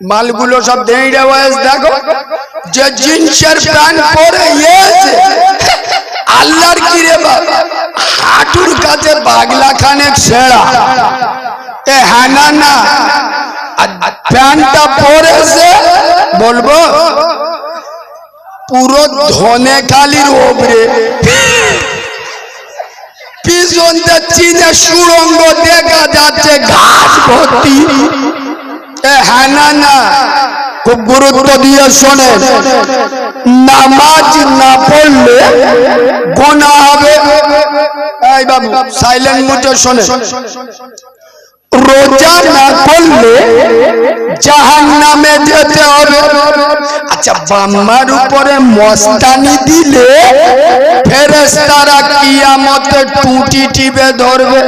মালগুলো সব দেখো, যে জিন্সের প্যান্ট পরে ইয়েছে আল্লাহর কি রে বাবা, হাঁটুর কাছে বাগলা খানেক সেরা এ হ্যাঁ না প্যান্টটা পরেছে, বলব, পুরো ধনে কালির ওপরে পিছনটা চীনে সুরঙ্গ দেখা যাচ্ছে, ঘাস ভর্তি। হ্যাঁ না না। খুব গুরুত্ব দিয়ে শোনে। নামাজ না পড়লে গোনা হবে। এই বাবু সাইলেন্ট মুটে শোনে। রোজা না করলে জাহান নামে যেতে হবে। আচ্ছা বাম্মার উপরে মস্তানি দিলে ফেরেস্তারা কিয়ামতে টুটি টিপে ধরবে।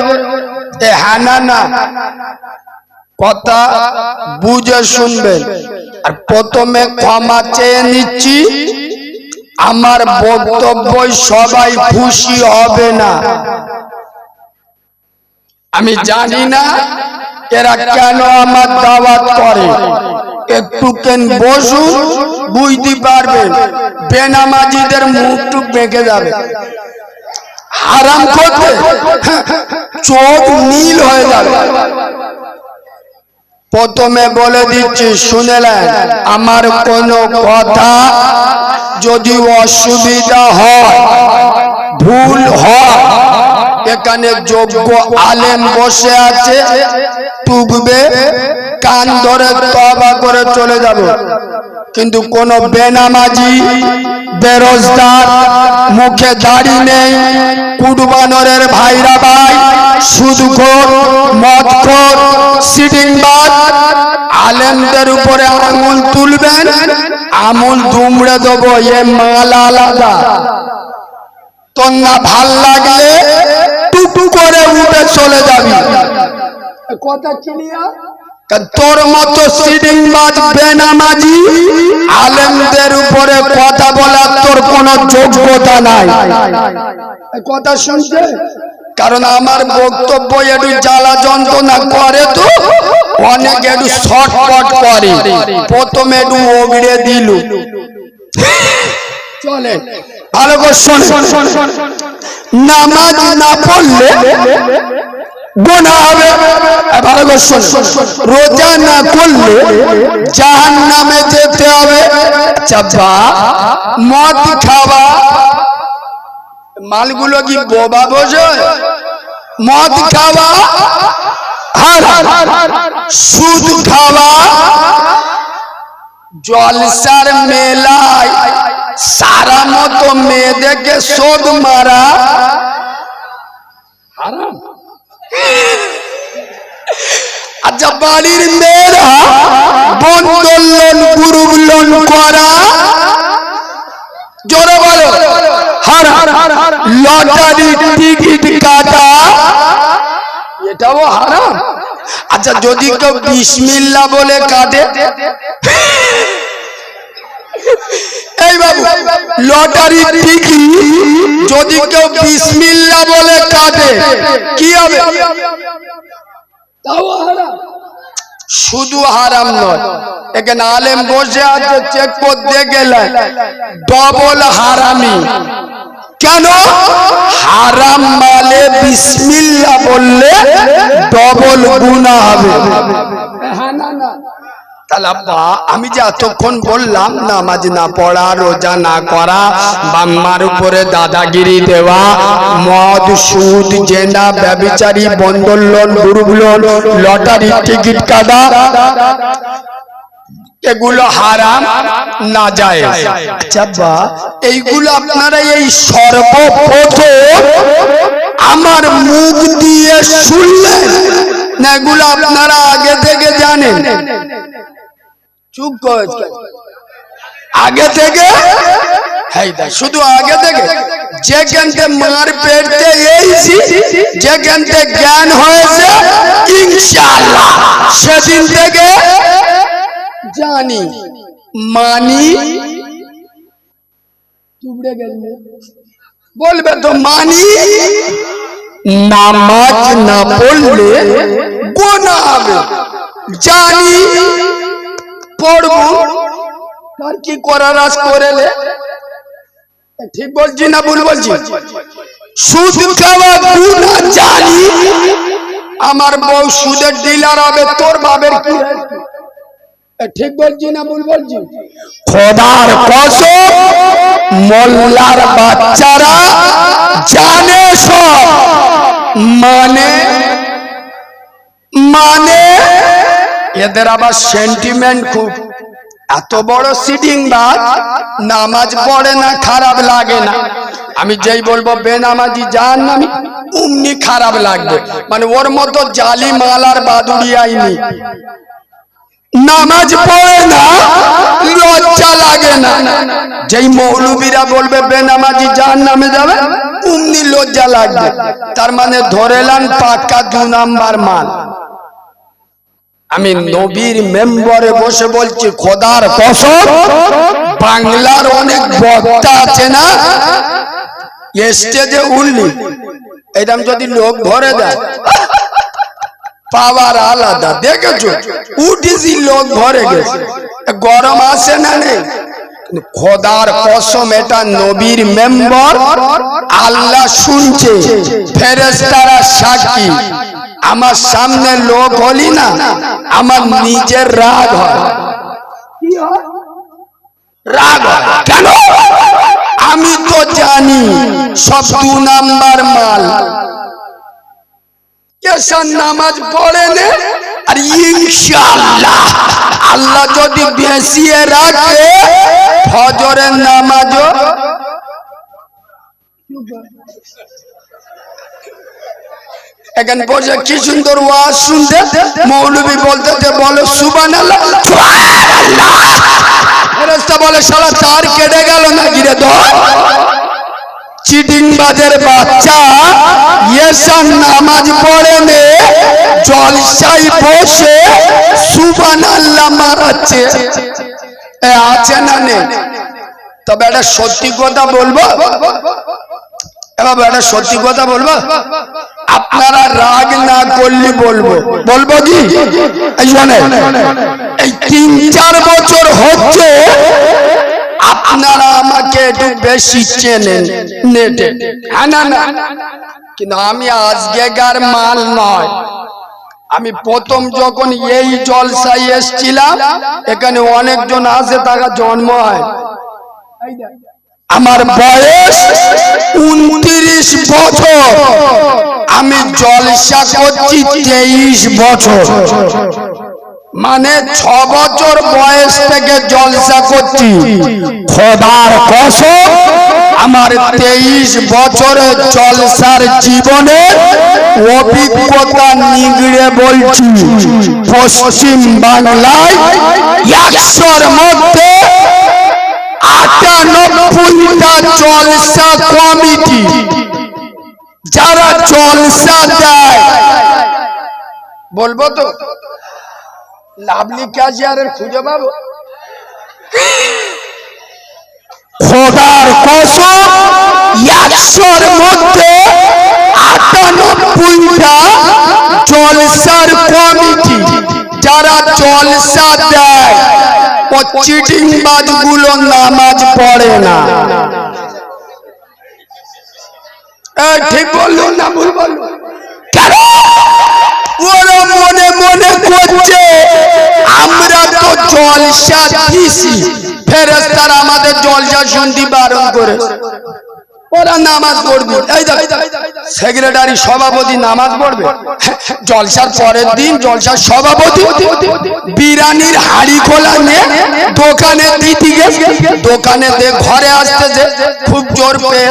এ হ্যাঁ না না। কথা বুঝে শুনবেন। আর প্রথমে ক্ষমা চেয়ে নিচ্ছি, আমার বক্তব্য সবাই খুশি হবে না। আমি জানি না এরা কেন আমার দাওয়াত করে? একটু কেন বসুন বুঝতে পারবেন বেনামাজিদের মুখ টুক বেঁকে যাবে। হারাম করতে চোখ নীল হয়ে যাবে। প্রথমে বলে দিচ্ছি শুনেলেন আমার কোনো কথা যদি অসুবিধা হয়, ভুল হয় এখানে যোগ্য আলেম বসে আছে, টুকবে, কান ধরে তবা করে চলে যাবে। কিন্তু কোন বেনামাজি, বেরোজগার, মুখে দাড়ি নেই কুটবানরের ভাইরা ভাই, সুদখোর, মদখোর সিটিংবাজ আলেমদের উপরে আঙুল তুলবেন, আমুল দুমড়ে দেবো, এ মাল আলাদা। তোর না ভালো লাগলে টুকু করে উঠে চলে যাবি। কথা ক্লিয়ার তোর মতো সিডিং বাজ বেনামাজি আলেমদের উপরে কথা বলার তোর কোনো যোগ্যতা নাই। কথা শুনছে? কারণ আমার বক্তব্য একটু জ্বালা যন্ত্রণা করে তো অনেক একটু শর্টকট করে। প্রথমে একটু ওগড়ে দিল। চলে। ভালো করে শোন। নামাজ না পড়লে গোনা হবে। রোজা না করলে জাহান নামে যেতে হবে। চাপা মদ খাওয়া, মালগুলো কি বোবা বোঝো? মদ খাওয়া সুদ খাওয়া জলসার মেলায় সারা মতো মেয়েদেরকে শোধ মারা। আচ্ছা বাড়ির মেয়েরা বন্ধন লোন গ্রুপ লোন করা। জোরে বলো। হার লটারি টিকিট কাটা। এটাও হারাম। আচ্ছা যদি কেউ বিসমিল্লা বলে কাটে এই বাবু, লটারি টিকিট যদি কেউ বিসমিল্লা বলে কাটে কি হবে? শুধু হারাম নয়, এখানে আলেম বসে আছে চেক করতে গেলে। ডবল হারামি। কেন? হারাম মালে বিসমিল্লা বললে ডবল গুণা হবে। আমি যে এতক্ষণ বললাম নামাজ না পড়া, রোজা না করা, বাম্মার উপরে দাদাগিরি দেওয়া, মদ, সুদ, জেনা, ব্যবিচারী গ্রুপ লোন, লটারি, টিকিট কাটা, এগুলো হারাম না যায়। আচ্ছা এইগুলো আপনারা এই সর্বপ্রথম আমার মুখ দিয়ে শুনলেন না এগুলো আপনারা আগে থেকে জানেন? চুপ কর আগে থেকে? শুধু আগে থেকে। যেখানতে মার পেটতে এইছি যেখানতে জ্ঞান হয়েছে, ইনশাআল্লাহ। সেদিন থেকে জানি, মানি টুকরে গেল। বলবে তো মানি, নামাজ না পড়লে গোনা হবে। জানি আমার কি করার আজ করে লে? ঠিক বলছি না ভুল বলছি? আমার বউ সুদের ডিলার হবে, তোর বাবের কি? ঠিক বলছি না ভুল বলছি? খোদার কসম, মোল্লার বাচ্চারা এদের আবার সেন্টিমেন্ট খুব। এত বড় সিটিং বাদ, নামাজ পড়ে না, খারাপ লাগে না। আমি যেই বলব, বেনামাজি যান আমি, অমনি খারাপ লাগবে। মানে ওর মতো জালি মালার বাদুড়ি আইনি। নামাজ পড়ে না, লজ্জা লাগে না। যেই মৌলবীরা বলবে, বেনামাজি যার নামে যাবে, অমনি লজ্জা লাগবে। তার মানে ধরেলাম পাক্কা দু নাম্বার মাল। আমি নবীর মেম্বারে বসে বলছি খোদার কসম বাংলার অনেক বক্তা আছে না? স্টেজে উঠলি এটা যদি লোক ভরে দেয় পাওয়ার আলাদা। দেখেছ? উঠেছি লোক ভরে গেছে। গরম আসে না নেই? খোদার কসম, এটা নবীর মেম্বর আল্লাহ শুনছে ফেরেস্তারা সাক্ষী। আমার সামনে লোক হলি না, আমার নিজের রাগ রাগ কেন? আমি তো জানি, সব দু নাম্বার মাল। এসার নামাজ পড়ে নে? আর ইনশাআল্লাহ আল্লাহ যদি বেশিয়ে রাখে, ফজরের নামাজও এখানে বসে কি সুন্দর ওয়াজ শুনতে? মৌলবী বলতে যে বলো সুবান ফেরেস্তা বলে সারা তার কেটে গেল না, গিরে ধর। চিটিং বাজের বাচ্চা ইয়েসান নামাজ পড়ে নে জলসাই বসে সুবান আল্লাহ মারাচ্ছে। আছে না নেই? তবে একটা সত্যি কথা বলব? এবার সত্যি কথা বলব? আপনারা রাগ না করলে বলব। বলব কি? এই তিন চার বছর হচ্ছে আপনারা আমাকে একটু বেশি চেনেন, নেটে। হ্যাঁ না না কিন্তু আমি আজকেকার মাল নয়। আমি প্রথম যখন এই জলসায় এসছিলাম, এখানে অনেকজন আসে তারা জন্ম হয়। আমার বয়স উনত্রিশ বছর। আমি জলসা করছি তেইশ বছর। মানে ছ বছর বয়স থেকে জলসা করছি। খোদার কসম, আমার তেইশ বছরের জলসার জীবনে অভিজ্ঞতা নিগড়ে বলছি, পশ্চিম বাংলায় একশোর মধ্যে আটানব্বইটা জলসা কমিটি। যারা জলসা দেয়, বলব তো? লাভলি ক্যাশিয়ারের খুঁজে পাবো। খোদার কসম একশোর মধ্যে আটানব্বইটা জলসার কমিটি যারা জলসা দেয় বাজগুলো নামাজ পড়ে না। ঠিক বলল না ভুল ওরা মনে মনে করছে জলসা দিছি ফেরেস্তার আমাদের জলসা শুনতে বারণ করে। ওরা নামাজ পড়বে। এই সেক্রেটারি, সভাপতি নামাজ পড়বে। জলসার পরের দিন জলসার সভাপতি। বিরানির হাড়ি খোলা নিয়ে দোকানে দিতে গেছে দোকানে দিয়ে ঘরে আসতেছে খুব জোর পেয়ে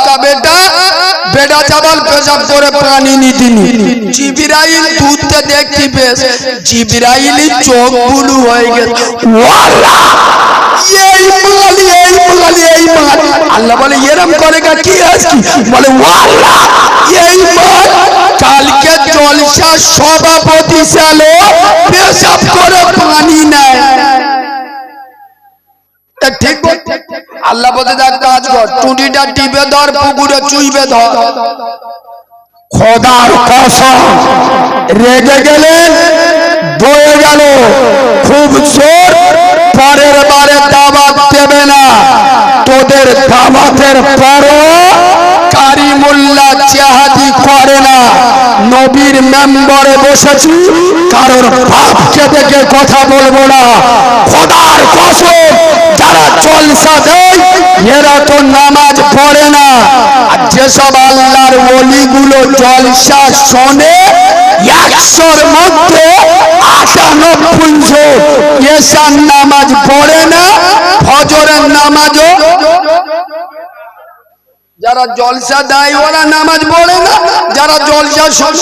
বেটা চাবাল পেশাব করে পানি নিতিনি জিবিরাইল দুধতে দেখছি বেশ জিবিরাইলি চোখ বুলু হয়ে গেছে। এই এই এই আল্লাহ বলে, এরম করে কি আজকি বলে, ওয়াল্লাহ! এই কালকে জলসা সভাপতি ছিল পেশাব করে পানি নেয়। ঠিক বল- আল্লাহ বলতে দেখ, কাজ কর। টুটিটা টিপে ধর, পুকুরে চুইবে ধর। খোদার কসম, রেগে গেলেন বয়ে গেল। খুব জোর, পরের বারে দাবাত দেবে না। তোদের দাবাতের পরও কারিমুল্লাহ চেহাদি করে না। নবীর মেম্বরে বসেছি, কারোর বাপকে দেখে কথা বলব না। খোদার কসম যারা জলসা দেয় এরা তো নামাজ পড়ে না। আর যেসব আল্লাহর ওলিগুলো জলসা শোনে, একশোর মধ্যে আটানব্বই জন নামাজ পড়ে না, ফজরের নামাজও। যারা জলসা দেয়, ওরা নামাজ পড়ে না, যারা জলসা শোনে।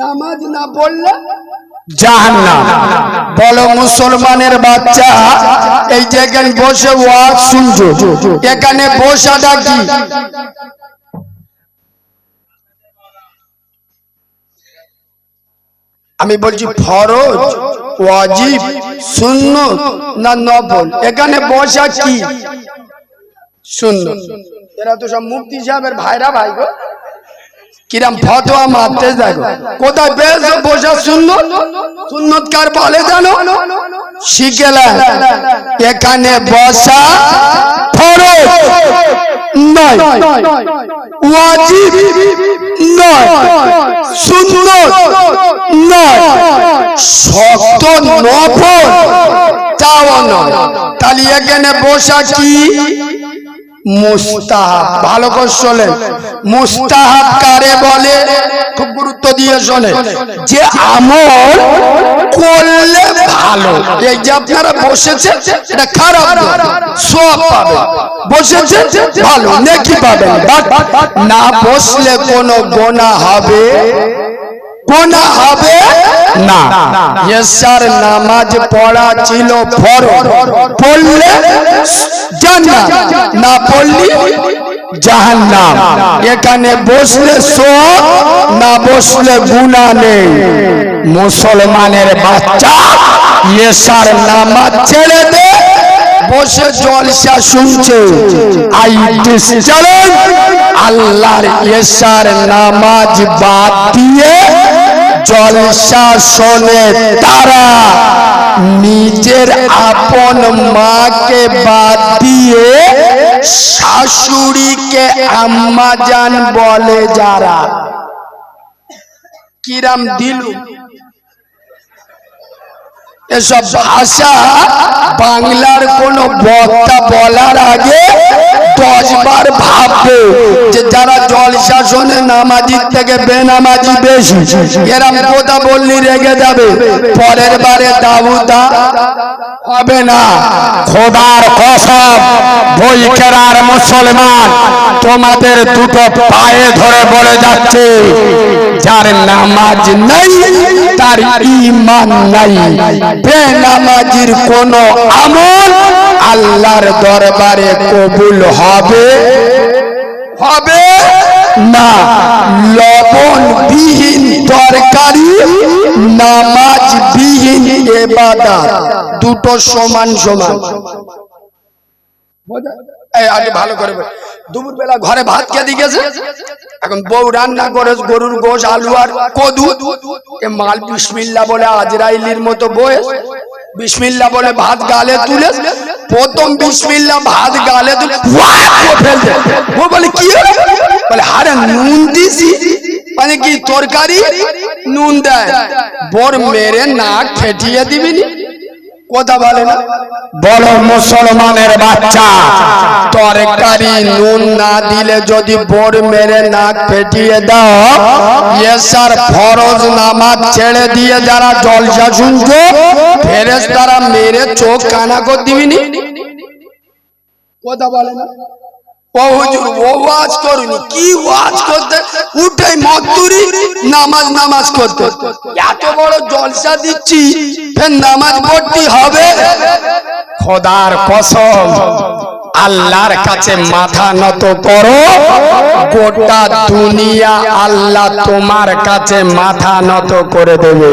নামাজ না পড়লে জাহান্নাম। বলো মুসলমানের বাচ্চা এই বসে ওয়াজ শুনছো এখানে বসাটা কি? আমি বলছি ফরজ ওয়াজিব শূন্য না নফল? এখানে বসা কি? শূন্য এরা তো সব মুক্তি সাহেবের ভাইরা ভাই গো। কিরাম ফতোয়া মারতে দেখো। কোথায় বেশ বসা শূন্য সুন্নত কার বলে জানো? শিখেলেন এখানে বসা নয়। তাহলে এখানে বসা কি? মুস্তাহাব। ভালো করে মুস্তাহাব কারে বলে, খুব গুরুত্ব দিয়ে যে আমল করলে ভালো। এই যে আপনারা এটা খারাপ সব পাবে ভালো। নেকি না বসলে কোনো গোনা হবে? গোনা হবে না। এসার নামাজ পড়া ছিল ফরজ। পড়লে জান্নাত না পড়লি জাহান্নাম। এখানে বসলে সব না বসলে গুনাহ নেই। মুসলমানের বাচ্চা এসার নামাজ ছেড়ে দে বসে জলসা শুনছে। আই চলেন আল্লাহর এসার নামাজ বাদ দিয়ে জলসা তারা নিজের আপন মাকে বাদ দিয়ে শাশুড়িকে আম্মাজান বলে যারা। কিরাম দিলু। এসব ভাষা বাংলার কোন বক্তা বলার আগে ভাববে যে যারা জল শাসনে নামাজির থেকে বেনামাজি বেশি বললি রেগে যাবে। পরের বারে দাবুদা হবে না। খোদার মুসলমান তোমাদের দুটো পায়ে ধরে বলে যাচ্ছে, যার নামাজ নেই, তার ইমান নাই। বেনামাজির কোন আমল আল্লাহর দরবারে কবুল হবে? হবে? না। লবণ বিহীন তরকারি নামাজ বিহীন এবাদত দুটো সমান সমান। ঘরে ভাত দিয়েছে? এখন রান্না করে, গরুর গোশ, আলু আর বিসমিল্লা বলে আজরাইলির মতো বলে ভাত গালে তুলে প্রথম বিসমিল্লা ভাত গালে ফেলতে ও বলে কি বলে আরে নুন দিছি। মানে কি তরকারি? নুন দেয়। বর মেরে নাক ফেটিয়ে দিবিনি কথা বলে না। বলো মুসলমানের বাচ্চা। তরকারি নুন না দিলে যদি বোর মেরে নাক পেটিয়ে দাও এসার ফরজ নামাজ ছেড়ে দিয়ে যারা জলসা শুনছো ফেরেস তারা মেরে চোখ কানা করে দিবিনি? কথা বলে না। ও হুজুর ও ওয়াজ করুনি। কি ওয়াজ করতে? উঠে মজদুরি নামাজ নামাজ করতে। এত বড় জলসা দিচ্ছি ফের নামাজ পড়তে হবে। খোদার কসম আল্লাহর কাছে মাথা নত করো। গোটা দুনিয়া আল্লাহ তোমার কাছে মাথা নত করে দেবে।